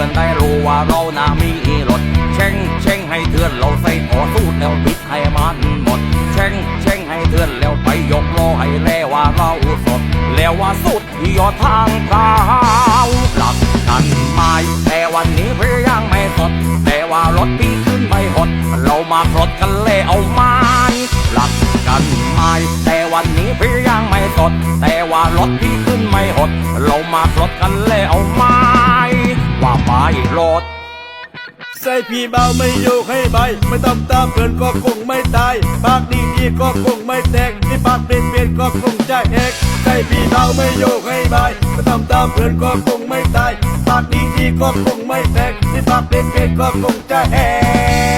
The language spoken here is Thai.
พื่อนได้รู้ว่าเราน่ามีรถเช่งเช่งให้เถื่อนเราใส่ขอสูดแล้วบิดให้มันหมดเช่งเช่งให้เถื่อนแล้วไปยกโลให้แล้ว่าเราสดแล้วว่าสุดที่ยอดทางเท้าหลักกันไม่แต่วันนี้พี่ยังไม่สด แต่ว่ารถพี่ขึ้นไปหด เรามาสดกันเลยเอาไม้หลักกันไม่แต่วันนี้พี่ยังไม่สด แต่ว่ารถพี่ขึ้นไม่หด เรามาสดกันเลยเอาไม้ ใจพี่เบาไม่โยกให้ใบไม่ต้องตามเพื่อนก็คงไม่ตายปากดีดีก็คงไม่แตกที่ปากเปลี่ยนเปลี่ยนก็คงจะแหกใจพี่เบาไม่โยกให้ใบไม่ต้องตามเพื่อนก็คงไม่ตายปากดีดีก็คงไม่แตกที่ปากเปลี่ยนเปลี่ยนก็คงจะแหก